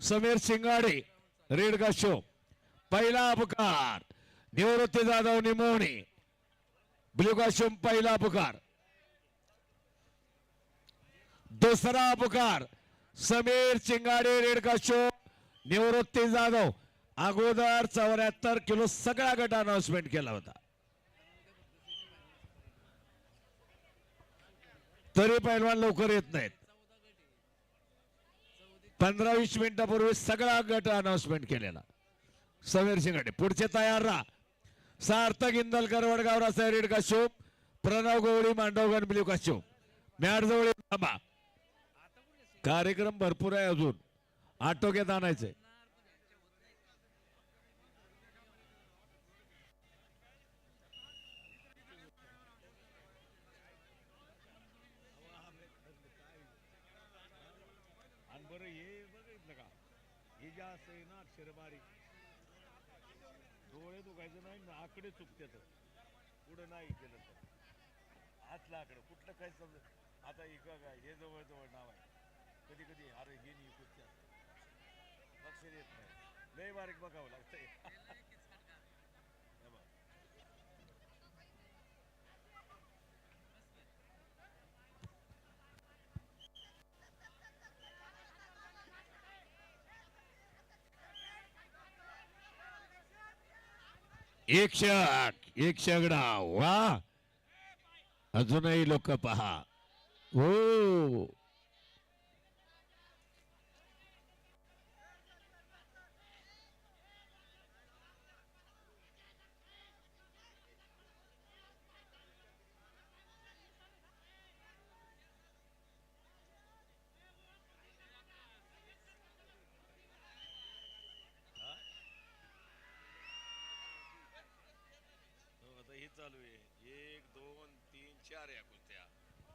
समीर शिंगाडे red show पहिला अपकार निवृत्ती Jadhav निमोणे. Blue पहिला अपकार. दुसरा अपकार समीर चिंगाडे रेडकाशो निवृत्ती जाधव. अगोदर चौऱ्याहत्तर किलो सगळा गट अनाउन्समेंट केला होता. तरी पैलवान लवकर येत नाहीत. पंधरा वीस मिनिटापूर्वी सगळा गट अनाउन्समेंट केलेला. समीर शिंगाडे पुढचे तयार राहा. सार्थक इंदलकर वडगाव रासाय रेड काशोम प्रणव गवळी मांडवगण ब्ल्यू काशोम मॅडजवळी थांबा. कार्यक्रम भरपूर आहे अजून. आटोक्यात आणायचंय आणि बरं हे बघितलं का हिजा जे ना अक्षरबारी डोळे दुखायचं नाही ना आकडे तर. पुढं नाही केलं तर. आतला आकडे. कुठलं काय समज? आता इकडं काय? हे जवळ जवळ नाव आहे. कधी कधी अरे हे नाही कुठच्या लक्ष देत नाही. लय बारीक बघावं लागतंय. एक शक एक शगडा वा. अजूनही लोक पहा. हो. चालू आहे. एक दोन तीन चार या कुस्त्या.